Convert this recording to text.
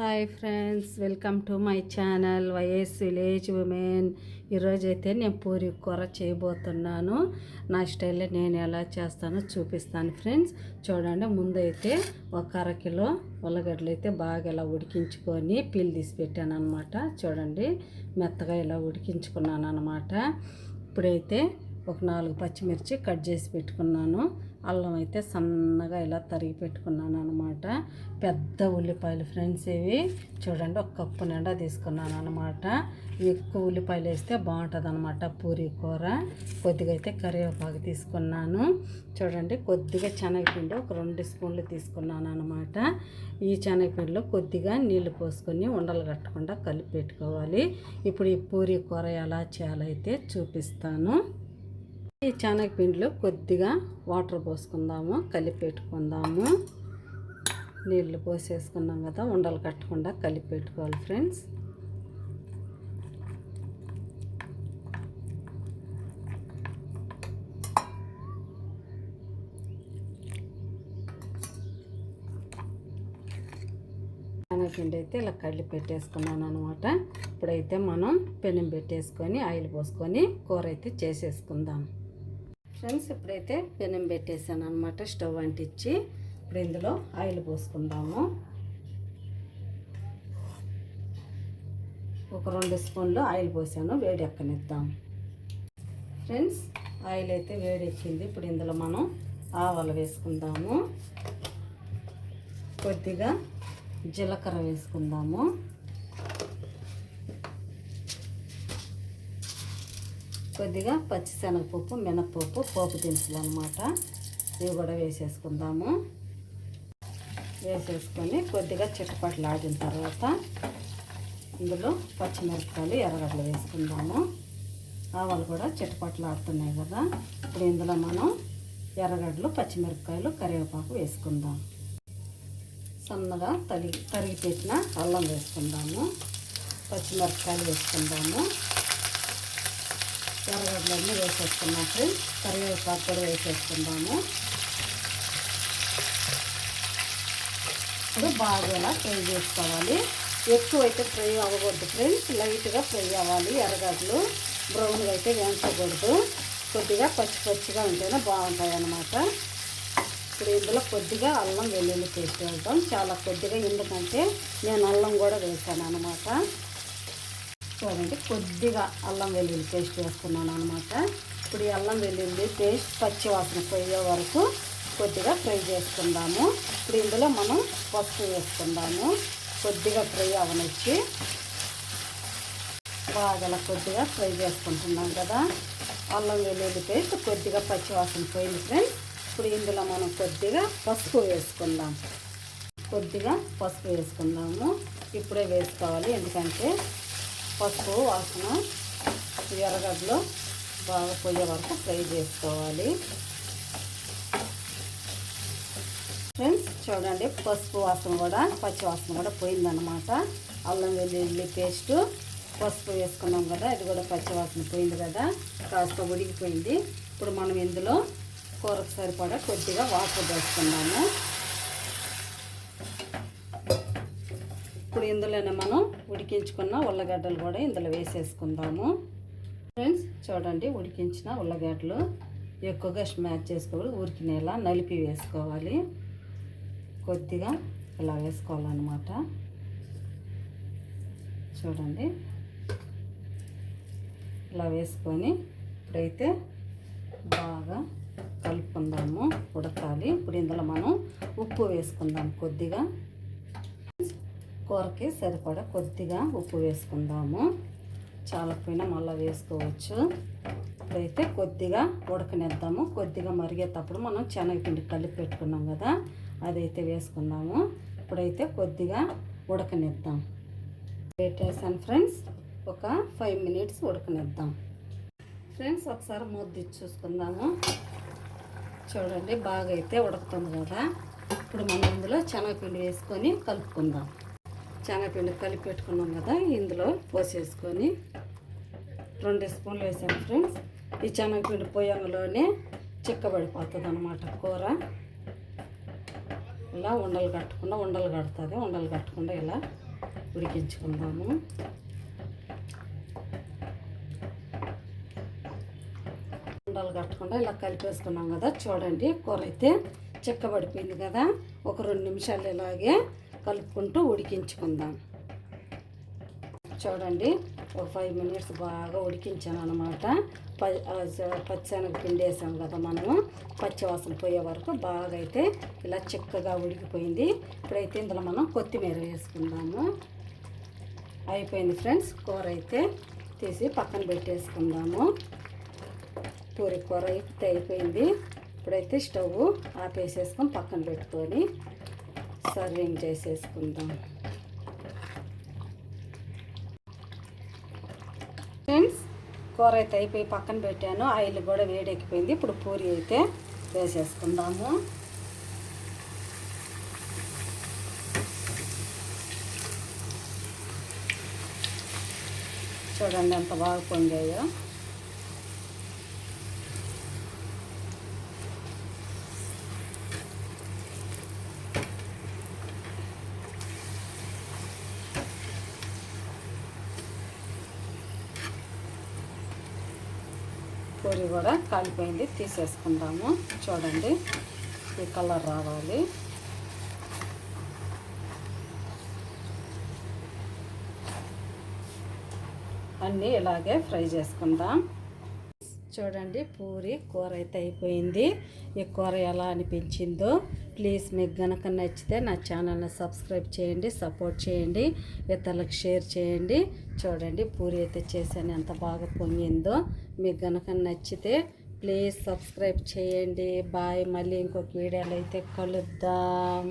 Hi friends welcome to my channel YS village women. ఈరోజు అయితే నేను పూరి కూర చేయబోతున్నాను. నా స్టైల్లో నేను ఎలా చేస్తానో చూపిస్తాను ఫ్రెండ్స్. చూడండి ముందైతే ఒక అరకిలో ఉల్లగడ్డలు అయితే బాగా ఇలా ఉడికించుకొని పీల్ తీసి పెట్టాను అనమాట చూడండి మెత్తగా ఇలా ఉడికించుకున్నాను అనమాట ఇప్పుడైతే ఒక నాలుగు పచ్చిమిర్చి కట్ చేసి పెట్టుకున్నాను. అల్లం అయితే సన్నగా ఇలా తరిగి పెట్టుకున్నాను అనమాట పెద్ద ఉల్లిపాయలు ఫ్రెండ్స్ ఇవి. చూడండి ఒక కప్పు నిండా తీసుకున్నాను అనమాట ఎక్కువ ఉల్లిపాయలు వేస్తే బాగుంటుంది అనమాట పూరి కూర. కొద్దిగా అయితే కరివేపాకు తీసుకున్నాను. చూడండి కొద్దిగా శనగపిండి ఒక రెండు స్పూన్లు తీసుకున్నాను అనమాట ఈ శనగపిండిలో కొద్దిగా నీళ్ళు పోసుకొని ఉండలు కట్టకుండా కలిపి పెట్టుకోవాలి. ఇప్పుడు ఈ పూరి కూర ఎలా చేయాలైతే చూపిస్తాను. ఈ శనగపిండిలో కొద్దిగా వాటర్ పోసుకుందాము కలిపి పెట్టుకుందాము. నీళ్ళు పోసేసుకున్నాం కదా ఉండలు కట్టకుండా కలిపి పెట్టుకోవాలి ఫ్రెండ్స్. శనగపిండి అయితే ఇలా కళ్ళు పెట్టేసుకున్నాను అనమాట ఇప్పుడైతే మనం పెనం పెట్టేసుకొని ఆయిల్ పోసుకొని కూర అయితే చేసేసుకుందాం. ఫ్రెండ్స్ ఇప్పుడైతే పెనం పెట్టేసాను అనమాట స్టవ్ అంటించి ఇప్పుడు ఇందులో ఆయిల్ పోసుకుందాము. ఒక రెండు స్పూన్లు ఆయిల్ పోసాను వేడి ఎక్కనిద్దాం. ఫ్రెండ్స్ ఆయిల్ అయితే వేడి ఎక్కింది. ఇప్పుడు ఇందులో మనం ఆవాలు వేసుకుందాము. కొద్దిగా జీలకర్ర వేసుకుందాము. కొద్దిగా పచ్చిశనగపప్పు మినప్పప్పు పోపు దినుసులు అనమాట ఇవి కూడా వేసేసుకుందాము. వేసేసుకొని కొద్దిగా చిట్టపట్లు ఆడిన తర్వాత ఇందులో పచ్చిమిరపకాయలు ఎర్రగడ్డలు వేసుకుందాము. ఆవాలు కూడా చిట్టపట్లు ఆడుతున్నాయి కదా. ఇప్పుడు ఇందులో మనం ఎర్రగడ్డలు పచ్చిమిరపకాయలు కరివేపాకు వేసుకుందాం. సన్నగా తరిగి తరిగి పెట్టిన అల్లం వేసుకుందాము. పచ్చిమిరపకాయలు వేసుకుందాము. ఎర్రగడ్డలన్నీ వేసేసుకున్నాం ఫ్రెండ్స్. కరివేపాకు కూడా వేసేసుకుందాము. ఇప్పుడు బాగా ఇలా ఫ్రై చేసుకోవాలి. ఎక్కువ అయితే ఫ్రై అవ్వకూడదు ఫ్రెండ్స్. లైట్గా ఫ్రై అవ్వాలి ఎర్రగడ్డలు. బ్రౌన్గా అయితే వేయించకూడదు. కొద్దిగా పచ్చి పచ్చిగా ఉంటేనే బాగుంటాయి అన్నమాట. ఇప్పుడు ఇందులో కొద్దిగా అల్లం వెల్లుల్లి పేస్ట్ వేద్దాం. చాలా కొద్దిగా ఎందుకంటే నేను అల్లం కూడా వేసాను అనమాట చూడండి కొద్దిగా అల్లం వెల్లుల్లి పేస్ట్ వేస్తున్నాను అనమాట ఇప్పుడు ఈ అల్లం వెల్లుల్లి పేస్ట్ పచ్చి వాసన పోయే వరకు కొద్దిగా ఫ్రై చేసుకుందాము. ఇప్పుడు ఇందులో మనం పసుపు వేసుకుందాము. కొద్దిగా ఫ్రై అవనిచ్చి బాగా కొద్దిగా ఫ్రై చేసుకుంటున్నాం కదా. అల్లం వెల్లుల్లి పేస్ట్ కొద్దిగా పచ్చి వాసన పోయింది ఫ్రెండ్స్. ఇప్పుడు ఇందులో మనం కొద్దిగా పసుపు వేసుకుందాం. కొద్దిగా పసుపు వేసుకుందాము. ఇప్పుడే వేసుకోవాలి. ఎందుకంటే పసుపు వాసన ఎర్రగడ్డలు బాగా పోయే వరకు ఫ్రై చేసుకోవాలి. ఫ్రెండ్స్ చూడండి పసుపు వాసన కూడా పచ్చి వాసన కూడా పోయిందనమాట అల్లం వెల్లుల్లి పేస్టు పసుపు వేసుకున్నాం కదా అది కూడా పచ్చి వాసన పోయింది కదా కాస్త ఉడికిపోయింది. ఇప్పుడు మనం ఇందులో కూరకు సరిపడా కొద్దిగా వాటర్ వేసుకున్నాము ఇప్పుడు ఇందులోనే మనం ఉడికించుకున్న ఉల్లగడ్డలు కూడా ఇందులో వేసేసుకుందాము. ఫ్రెండ్స్ చూడండి ఉడికించిన ఉల్లగడ్డలు ఎక్కువగా స్మాచ్ చేసుకోవాలి ఉరికినేలా నలిపి వేసుకోవాలి. కొద్దిగా ఇలా వేసుకోవాలన్నమాట. చూడండి. ఇలా వేసుకొని ఇప్పుడైతే బాగా కలుపుకుందాము ఉడకాలి. ఇప్పుడు ఇందులో మనం ఉప్పు వేసుకుందాం కొద్దిగా. కూరకి సరిపడా కొద్దిగా ఉప్పు వేసుకుందాము. చాలకపోయినా మళ్ళీ వేసుకోవచ్చు. ఇప్పుడైతే కొద్దిగా ఉడకనిద్దాము. కొద్దిగా మరిగేటప్పుడు మనం శనగపిండి కలిపి పెట్టుకున్నాం కదా అదైతే వేసుకుందాము. ఇప్పుడైతే కొద్దిగా ఉడకనిద్దాం. పెట్టేసాను ఫ్రెండ్స్. ఒక ఫైవ్ మినిట్స్ ఉడకనిద్దాం. ఫ్రెండ్స్ ఒకసారి ముద్ది చూసుకుందాము. చూడండి బాగా అయితే ఉడుకుతుంది కదా. ఇప్పుడు మనం ఇందులో శనగపిండి వేసుకొని కలుపుకుందాం. శనగపిండి కలిపి పెట్టుకున్నాం కదా ఇందులో పోసేసుకొని రెండు స్పూన్లు వేసాను ఫ్రెండ్స్. ఈ శనగపిండి పోయంలోనే చిక్కబడిపోతుంది అనమాట కూర. ఇలా ఉండలు కట్టకుండా ఉండలు కడుతుంది ఉండలు కట్టకుండా ఇలా ఉడికించుకుందాము. ఉండలు కట్టకుండా ఇలా కలిపేసుకున్నాం కదా చూడండి కూర అయితే చిక్కబడిపోయింది కదా. ఒక రెండు నిమిషాలు ఇలాగే కలుపుకుంటూ ఉడికించుకుందాం. చూడండి ఒక ఫైవ్ మినిట్స్ బాగా ఉడికించాను అనమాట పచ్చిశనగ పిండి వేసాం కదా మనము. పచ్చివాసన పోయే వరకు బాగా అయితే ఇలా చిక్కగా ఉడికిపోయింది. ఇప్పుడైతే ఇందులో మనం కొత్తిమీర వేసుకుందాము. అయిపోయింది ఫ్రెండ్స్. కూర అయితే తీసి పక్కన పెట్టేసుకుందాము. పూరి కూర అయితే అయిపోయింది. ఇప్పుడైతే స్టవ్ ఆపేసేసుకొని పక్కన పెట్టుకొని సర్వింగ్ చేసేసుకుందాం. ఫ్రెండ్స్ కూర అయితే అయిపోయి పక్కన పెట్టాను. ఆయిల్ కూడా వేడెక్కిపోయింది. ఇప్పుడు పూరి అయితే వేసేసుకుందాము. చూడండి ఎంత బాగా పొందాయో పూరి కూడా కాలిపోయింది తీసేసుకుందాము. చూడండి ఈ కలర్ రావాలి. అన్నీ ఇలాగే ఫ్రై చేసుకుందాం. చూడండి పూరి కూర అయితే అయిపోయింది. ఈ కూర ఎలా అనిపించిందో ప్లీజ్ మీకు గనక నచ్చితే నా ఛానల్ని సబ్స్క్రైబ్ చేయండి సపోర్ట్ చేయండి ఇతరులకు షేర్ చేయండి. చూడండి పూరి అయితే చేశాను ఎంత బాగా పొంగిందో. మీకు గనక నచ్చితే ప్లీజ్ సబ్స్క్రైబ్ చేయండి. బాయ్ మళ్ళీ ఇంకొక వీడియోలో అయితే కలుద్దాం.